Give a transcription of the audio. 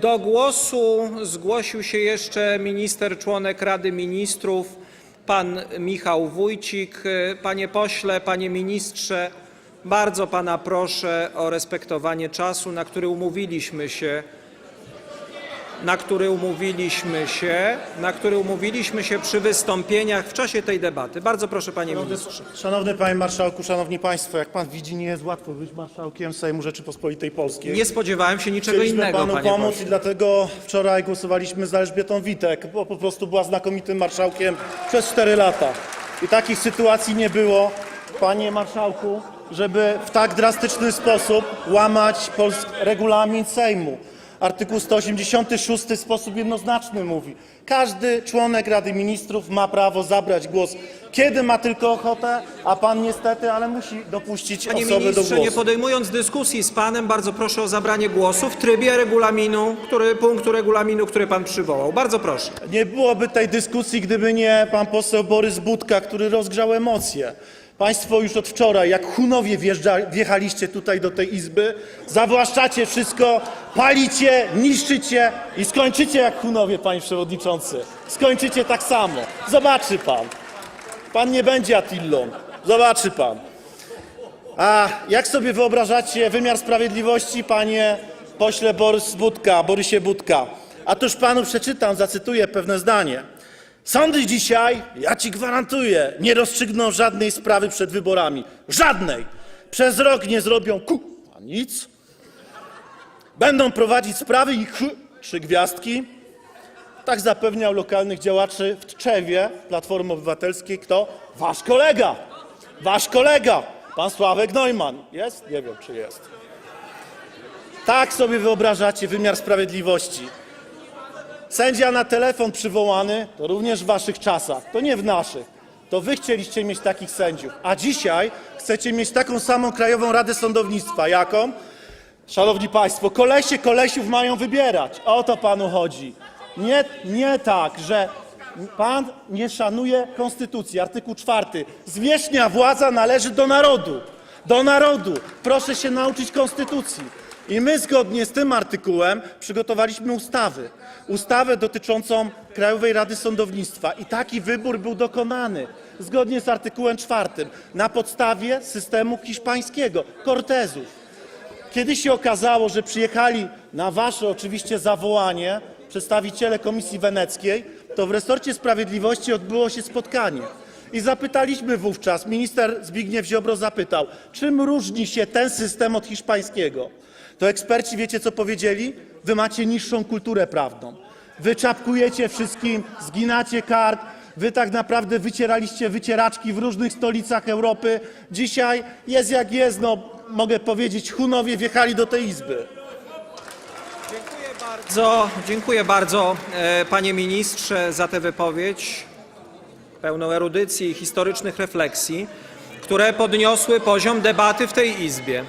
Do głosu zgłosił się jeszcze minister, członek Rady Ministrów, pan Michał Wójcik. Panie pośle, panie ministrze, bardzo pana proszę o respektowanie czasu, na który umówiliśmy się, na który umówiliśmy się, na który umówiliśmy się przy wystąpieniach w czasie tej debaty. Bardzo proszę, panie ministrze. Szanowny Panie Marszałku, Szanowni Państwo, jak Pan widzi, nie jest łatwo być marszałkiem Sejmu Rzeczypospolitej Polskiej. Nie spodziewałem się niczego Chcieliśmy innego, Panu panie pomóc pośle. i dlatego wczoraj głosowaliśmy za Elżbietą Witek, bo po prostu była znakomitym marszałkiem przez 4 lata. I takich sytuacji nie było, Panie Marszałku, żeby w tak drastyczny sposób łamać regulamin Sejmu. Artykuł 186 w sposób jednoznaczny mówi, każdy członek Rady Ministrów ma prawo zabrać głos, kiedy ma tylko ochotę, a Pan niestety, ale musi dopuścić Panie osobę do ministrze, nie podejmując dyskusji z panem, bardzo proszę o zabranie głosu w trybie regulaminu, który, punktu regulaminu, który pan przywołał. Bardzo proszę. Nie byłoby tej dyskusji, gdyby nie pan poseł Borys Budka, który rozgrzał emocje. Państwo już od wczoraj, jak hunowie wjeżdża, wjechaliście tutaj do tej izby, zawłaszczacie wszystko, palicie, niszczycie i skończycie jak hunowie, panie przewodniczący. Skończycie tak samo. Zobaczy pan. Pan nie będzie Attillą. Zobaczy pan. A jak sobie wyobrażacie wymiar sprawiedliwości, panie pośle Borys Budka, Borysie Budka? Otóż panu przeczytam, zacytuję pewne zdanie. Sądy dzisiaj, ja ci gwarantuję, nie rozstrzygną żadnej sprawy przed wyborami. Żadnej. Przez rok nie zrobią ku, a nic. Będą prowadzić sprawy i ch, trzy gwiazdki. Tak zapewniał lokalnych działaczy w Tczewie Platformy Obywatelskiej kto? Wasz kolega. Wasz kolega, pan Sławek Neumann. Jest? Nie wiem, czy jest. Tak sobie wyobrażacie wymiar sprawiedliwości. Sędzia na telefon przywołany, to również w waszych czasach, to nie w naszych. To wy chcieliście mieć takich sędziów, a dzisiaj chcecie mieć taką samą Krajową Radę Sądownictwa. Jaką? Szanowni Państwo, kolesie kolesiów mają wybierać. O to panu chodzi. Nie, nie tak, że pan nie szanuje konstytucji. Artykuł 4. Zwierzchnia władza należy do narodu. Do narodu. Proszę się nauczyć konstytucji. I my zgodnie z tym artykułem przygotowaliśmy ustawy. Ustawę dotyczącą Krajowej Rady Sądownictwa. I taki wybór był dokonany zgodnie z artykułem 4 na podstawie systemu hiszpańskiego, Cortezów. Kiedy się okazało, że przyjechali na wasze oczywiście zawołanie przedstawiciele Komisji Weneckiej, to w resorcie sprawiedliwości odbyło się spotkanie. I zapytaliśmy wówczas, minister Zbigniew Ziobro zapytał, czym różni się ten system od hiszpańskiego. To eksperci wiecie co powiedzieli? Wy macie niższą kulturę prawną. Wy czapkujecie wszystkim, zginacie kart, Wy tak naprawdę wycieraliście wycieraczki w różnych stolicach Europy. Dzisiaj jest jak jest, no mogę powiedzieć, Hunowie wjechali do tej izby. Bardzo, dziękuję bardzo, e, panie ministrze, za tę wypowiedź pełną erudycji i historycznych refleksji, które podniosły poziom debaty w tej Izbie.